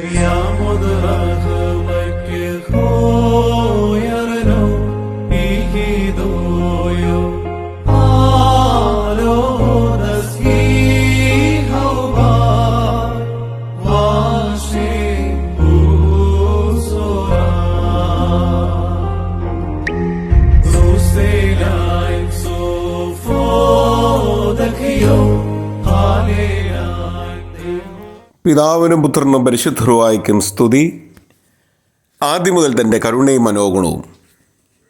Yeah, പിതാവിനും പുത്രനും പരിശുദ്ധരുവായിക്കും സ്തുതി. ആദ്യം മുതൽ തന്റെ കരുണയും മനോഗുണവും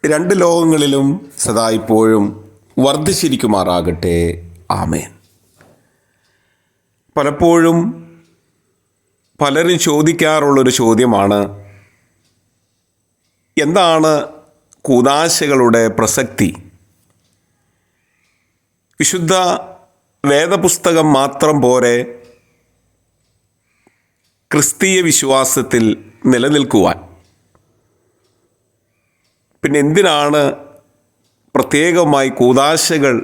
രണ്ട് ലോകങ്ങളിലും സദാ ഇപ്പോഴും വർദ്ധിച്ചിരിക്കുമാറാകട്ടെ. ആമേൻ. പലപ്പോഴും പലരും ചോദിക്കാറുള്ളൊരു ചോദ്യമാണ് എന്താണ് കൂതാശകളുടെ പ്രസക്തി? വിശുദ്ധ വേദപുസ്തകം മാത്രം പോരെ ക്രിസ്തീയ വിശ്വാസത്തിൽ നിലനിൽക്കുവാൻ. പിന്നെ എന്തിനാണ് പ്രത്യേകമായി കൂതാശകൾ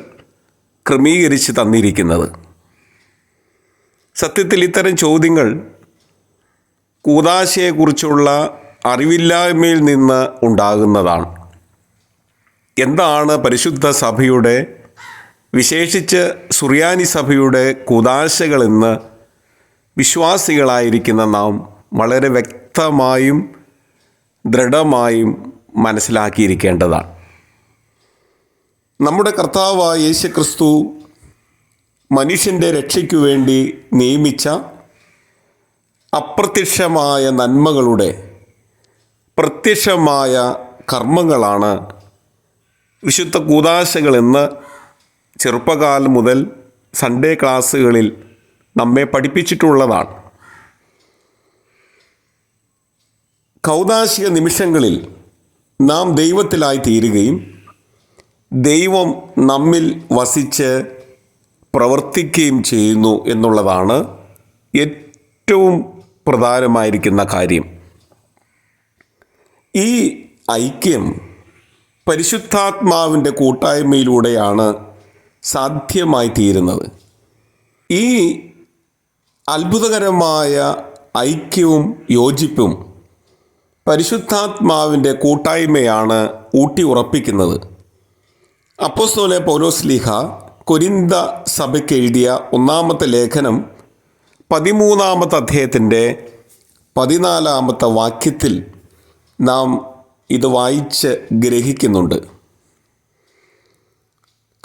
ക്രമീകരിച്ച് തന്നിരിക്കുന്നത്? സത്യത്തിൽ ഇത്തരം ചോദ്യങ്ങൾ കൂതാശയെക്കുറിച്ചുള്ള അറിവില്ലായ്മയിൽ നിന്ന് ഉണ്ടാകുന്നതാണ്. എന്താണ് പരിശുദ്ധ സഭയുടെ വിശേഷിച്ച് സുറിയാനി സഭയുടെ കൂതാശകളെന്ന് വിശ്വാസികളായിരിക്കുന്ന നാം വളരെ വ്യക്തമായും ദൃഢമായും മനസ്സിലാക്കിയിരിക്കേണ്ടതാണ്. നമ്മുടെ കർത്താവായ യേശു ക്രിസ്തു മനുഷ്യന്റെ രക്ഷയ്ക്കു വേണ്ടി നിയമിച്ച അപ്രത്യക്ഷമായ നന്മകളുടെ പ്രത്യക്ഷമായ കർമ്മങ്ങളാണ് വിശുദ്ധ കൂതാശകളെന്ന് ചെറുപ്പകാലം മുതൽ സൺഡേ ക്ലാസ്സുകളിൽ നമ്മെ പഠിപ്പിച്ചിട്ടുള്ളതാണ്. കൗതാശിക നിമിഷങ്ങളിൽ നാം ദൈവത്തിലായി തീരുകയും ദൈവം നമ്മിൽ വസിച്ച് പ്രവർത്തിക്കുകയും ചെയ്യുന്നു എന്നുള്ളതാണ് ഏറ്റവും പ്രധാനമായിരിക്കുന്ന കാര്യം. ഈ ഐക്യം പരിശുദ്ധാത്മാവിന്റെ കൂട്ടായ്മയിലൂടെയാണ് സാധ്യമായി തീരുന്നത്. ഈ അത്ഭുതകരമായ ഐക്യവും യോജിപ്പും പരിശുദ്ധാത്മാവിന്റെ കൂട്ടായ്മയാണ് ഊട്ടി ഉറപ്പിക്കുന്നത് അപ്പോസ്തോലെ പൗലോസ്ലിഹ കൊരിന്ത സഭയ്ക്ക് എഴുതിയ ഒന്നാമത്തെ ലേഖനം പതിമൂന്നാമത്തെ അധ്യായത്തിന്റെ പതിനാലാമത്തെ വാക്യത്തിൽ നാം ഇത് വായിച്ച് ഗ്രഹിക്കുന്നുണ്ട്.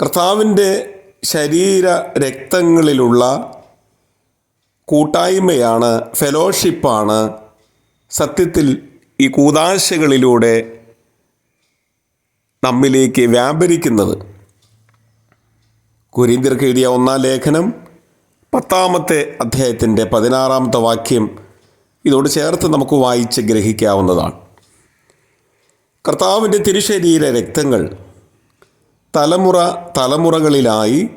കർത്താവിന്റെ ശരീര രക്തങ്ങളിലുള്ള കൂട്ടായ്മയാണ് ഫെലോഷിപ്പാണ് സത്യത്തിൽ ഈ കൂതാശകളിലൂടെ നമ്മിലേക്ക് വ്യാപരിക്കുന്നത്. കുരീന്തിർക്ക് എഴുതിയ ഒന്നാം ലേഖനം പത്താമത്തെ അധ്യായത്തിന്റെ പതിനാറാമത്തെ വാക്യം ഇതോട് ചേർത്ത് നമുക്ക് വായിച്ച് ഗ്രഹിക്കാവുന്നതാണ്. കർത്താവിന്റെ തിരുശരീര രക്തങ്ങൾ തലമുറ തലമുറകളിലായി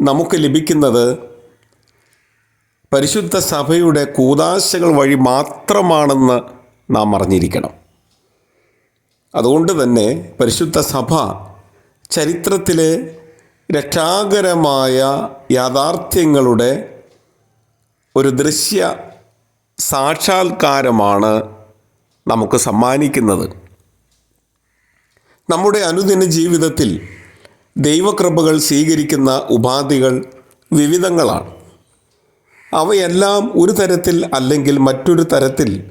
നമുക്ക് ലഭിക്കുന്നത് പരിശുദ്ധ സഭയുടെ കൂതാശകൾ വഴി മാത്രമാണെന്ന് നാം അറിഞ്ഞിരിക്കണം. അതുകൊണ്ട് തന്നെ പരിശുദ്ധ സഭ ചരിത്രത്തിലെ രക്ഷാകരമായ യാഥാർത്ഥ്യങ്ങളുടെ ഒരു ദൃശ്യ സാക്ഷാത്കാരമാണ് നമുക്ക് സമ്മാനിക്കുന്നത്. നമ്മുടെ അനുദിന ജീവിതത്തിൽ ദൈവകൃപകൾ സ്വീകരിക്കുന്ന ഉപാധികൾ വിവിധങ്ങളാണ്. അവയെല്ലാം ഒരു തരത്തിൽ അല്ലെങ്കിൽ മറ്റൊരു തരത്തിൽ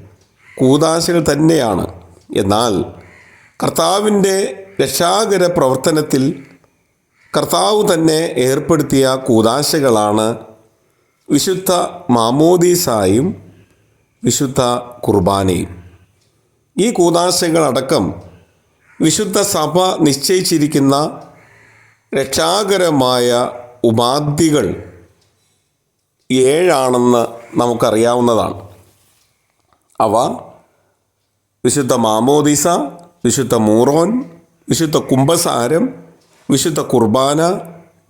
കൂതാശകൾ തന്നെയാണ്. എന്നാൽ കർത്താവിന്റെ രക്ഷാകര പ്രവർത്തനത്തിൽ കർത്താവ് തന്നെ ഏർപ്പെടുത്തിയ കൂതാശകളാണ് വിശുദ്ധ മാമോദീസായും വിശുദ്ധ കുർബാനയും. ഈ കൂതാശകളടക്കം വിശുദ്ധ സഭ നിശ്ചയിച്ചിരിക്കുന്ന രക്ഷാകരമായ ഉപാധികൾ ഏഴാണെന്ന് നമുക്കറിയാവുന്നതാണ്. അവ വിശുദ്ധ മാമോദിസ വിശുദ്ധ മൂറോൻ വിശുദ്ധ കുംഭസാരം വിശുദ്ധ കുർബാന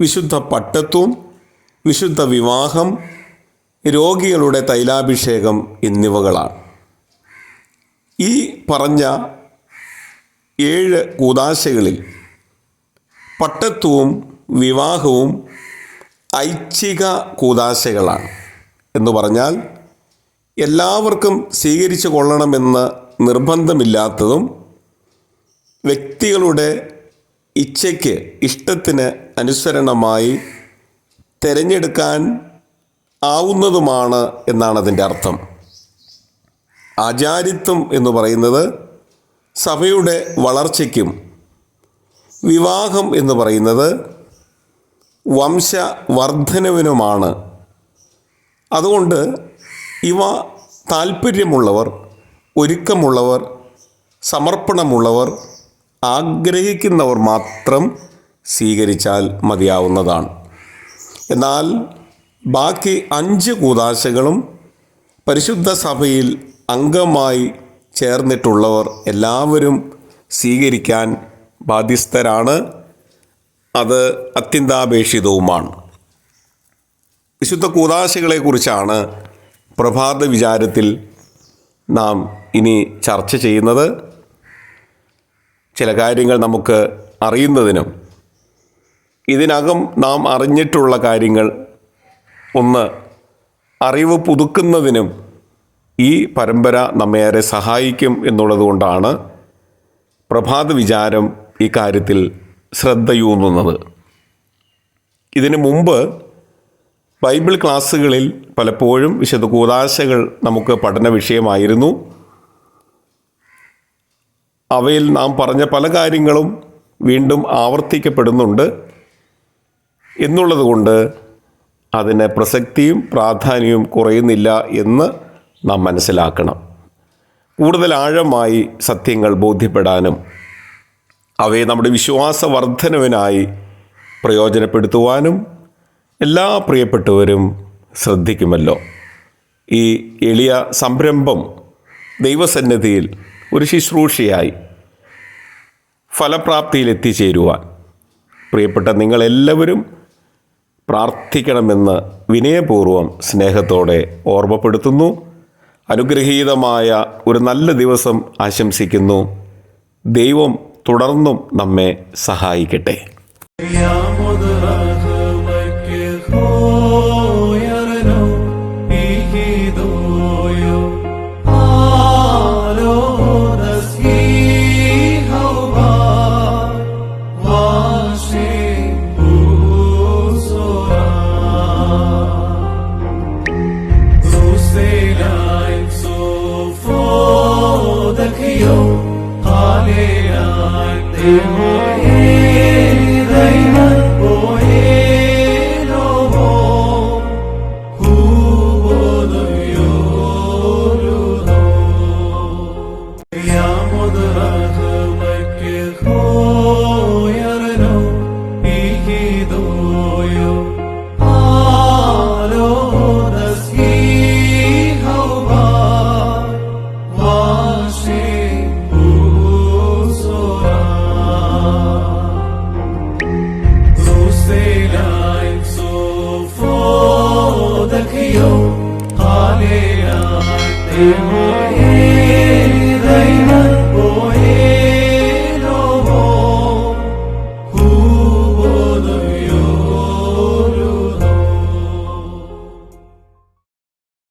വിശുദ്ധ പട്ടത്വം വിശുദ്ധ വിവാഹം രോഗികളുടെ തൈലാഭിഷേകം എന്നിവകളാണ്. ഈ പറഞ്ഞ ഏഴ് കൂതാശകളിൽ പട്ടത്വവും വിവാഹവും ഐച്ഛിക കൂതാശകളാണ്. എന്ന് പറഞ്ഞാൽ എല്ലാവർക്കും സ്വീകരിച്ചു കൊള്ളണമെന്ന് നിർബന്ധമില്ലാത്തതും വ്യക്തികളുടെ ഇച്ഛയ്ക്ക് ഇഷ്ടത്തിന് അനുസരണമായി തിരഞ്ഞെടുക്കാൻ ആവുന്നതുമാണ് എന്നാണ് അതിന്റെ അർത്ഥം. ആചാരിത്വം എന്ന് പറയുന്നത് സഭയുടെ വളർച്ചയ്ക്കും വിവാഹം എന്ന് പറയുന്നത് വംശവർദ്ധനവിനുമാണ്. അതുകൊണ്ട് ഇവ താല്പര്യമുള്ളവർ ഒരുക്കമുള്ളവർ സമർപ്പണമുള്ളവർ ആഗ്രഹിക്കുന്നവർ മാത്രം സ്വീകരിച്ചാൽ മതിയാവുന്നതാണ്. എന്നാൽ ബാക്കി അഞ്ച് കൂതാശകളും പരിശുദ്ധ സഭയിൽ അംഗമായി ചേർന്നിട്ടുള്ളവർ എല്ലാവരും സ്വീകരിക്കാൻ ബാധ്യസ്ഥരാണ്. അത് അത്യന്താപേക്ഷിതവുമാണ്. വിശുദ്ധ കൂതാശകളെക്കുറിച്ചാണ് പ്രഭാത വിചാരത്തിൽ നാം ഇനി ചർച്ച ചെയ്യുന്നത്. ചില കാര്യങ്ങൾ നമുക്ക് അറിയുന്നതിനും ഇതിനകം നാം അറിഞ്ഞിട്ടുള്ള കാര്യങ്ങൾ ഒന്ന് അറിവ് പുതുക്കുന്നതിനും ഈ പരമ്പര നമ്മേറെ സഹായിക്കും എന്നുള്ളതുകൊണ്ടാണ് പ്രഭാത വിചാരം ഈ കാര്യത്തിൽ ശ്രദ്ധയൂന്നുന്നത്. ഇതിനു മുമ്പ് ബൈബിൾ ക്ലാസ്സുകളിൽ പലപ്പോഴും വിശുദ്ധ കൂതാശകൾ നമുക്ക് പഠന വിഷയമായിരുന്നു. അവയിൽ നാം പറഞ്ഞ പല കാര്യങ്ങളും വീണ്ടും ആവർത്തിക്കപ്പെടുന്നുണ്ട്. എന്നുള്ളതുകൊണ്ട് അതിന് പ്രസക്തിയും പ്രാധാന്യവും കുറയുന്നില്ല എന്ന് നാം മനസ്സിലാക്കണം. കൂടുതൽ ആഴമായി സത്യങ്ങൾ ബോധ്യപ്പെടാനും അവയെ നമ്മുടെ വിശ്വാസ വർധനവിനായി പ്രയോജനപ്പെടുത്തുവാനും എല്ലാ പ്രിയപ്പെട്ടവരും ശ്രദ്ധിക്കുമല്ലോ. ഈ എളിയ സംരംഭം ദൈവസന്നിധിയിൽ ഒരു ശുശ്രൂഷയായി ഫലപ്രാപ്തിയിൽ എത്തിച്ചേരുവാൻ പ്രിയപ്പെട്ട നിങ്ങളെല്ലാവരും പ്രാർത്ഥിക്കണമെന്ന് വിനയപൂർവം സ്നേഹത്തോടെ ഓർമ്മപ്പെടുത്തുന്നു. അനുഗ്രഹീതമായ ഒരു നല്ല ദിവസം ആശംസിക്കുന്നു. ദൈവം തുടർന്നും നമ്മെ സഹായിക്കട്ടെ. Amen.